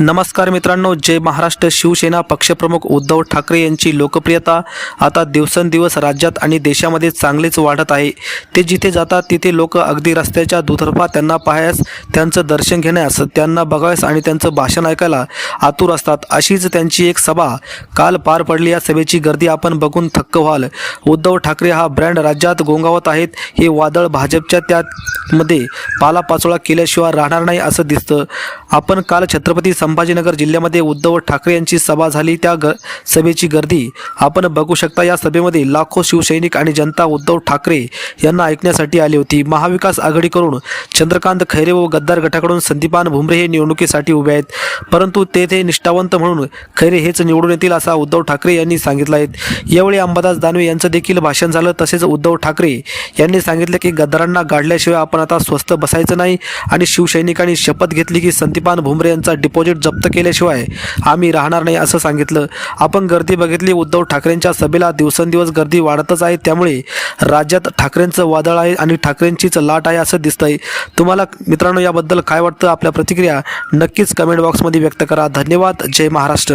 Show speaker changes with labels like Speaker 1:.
Speaker 1: नमस्कार मित्रांनो जय महाराष्ट्र. शिवसेना पक्षप्रमुख उद्धव ठाकरे यांची लोकप्रियता आता दिवसेंदिवस राज्यात आणि देशामध्ये चांगलीच वाढत आहे. ते जिथे जातात तिथे लोक अगदी रस्त्याच्या दुतर्फा त्यांना पाहायस त्यांचं दर्शन घेण्यास त्यांना बघायस आणि त्यांचं भाषण ऐकायला आतुर असतात. अशीच त्यांची एक सभा काल पार पडली. या सभेची गर्दी आपण बघून थक्क व्हाल. उद्धव ठाकरे हा ब्रँड राज्यात गोंगावत आहेत. हे वादळ भाजपच्या त्यामध्ये पालापाचोळा केल्याशिवाय राहणार नाही असं दिसतं. आपण काल छत्रपती संभाजीनगर जिल्ह्यामध्ये उद्धव ठाकरे यांची सभा झाली. त्या ग सभेची गर्दी आपण बघू शकता. या सभेमध्ये लाखो शिवसैनिक आणि जनता उद्धव ठाकरे यांना ऐकण्यासाठी आली होती. महाविकास आघाडीकडून चंद्रकांत खैरे व गद्दार गटाकडून संदीपान भुमरे हे निवडणुकीसाठी उभे आहेत. परंतु तेथे निष्ठावंत म्हणून खैरे हेच निवडून येतील असा उद्धव ठाकरे यांनी सांगितलं आहे. यावेळी अंबादास दानवे यांचं देखील भाषण झालं. तसेच उद्धव ठाकरे यांनी सांगितलं की गद्दारांना गाडल्याशिवाय आपण आता स्वस्त बसायचं नाही आणि शिवसैनिकांनी शपथ घेतली की संदीपान भुमरे यांचा डिपॉझिट जप्त केल्याशिवाय आम्ही राहणार नाही असं सांगितलं. आपण गर्दी बघितली उद्धव ठाकरेंच्या सभेला दिवसेंदिवस गर्दी वाढतच आहे त्यामुळे राज्यात ठाकरेंचं वादळ आहे आणि ठाकरेंचीच लाट आहे असं दिसतंय. तुम्हाला मित्रांनो याबद्दल काय वाटतं? आपल्या प्रतिक्रिया नक्कीच कमेंट बॉक्समध्ये व्यक्त करा. धन्यवाद. जय महाराष्ट्र.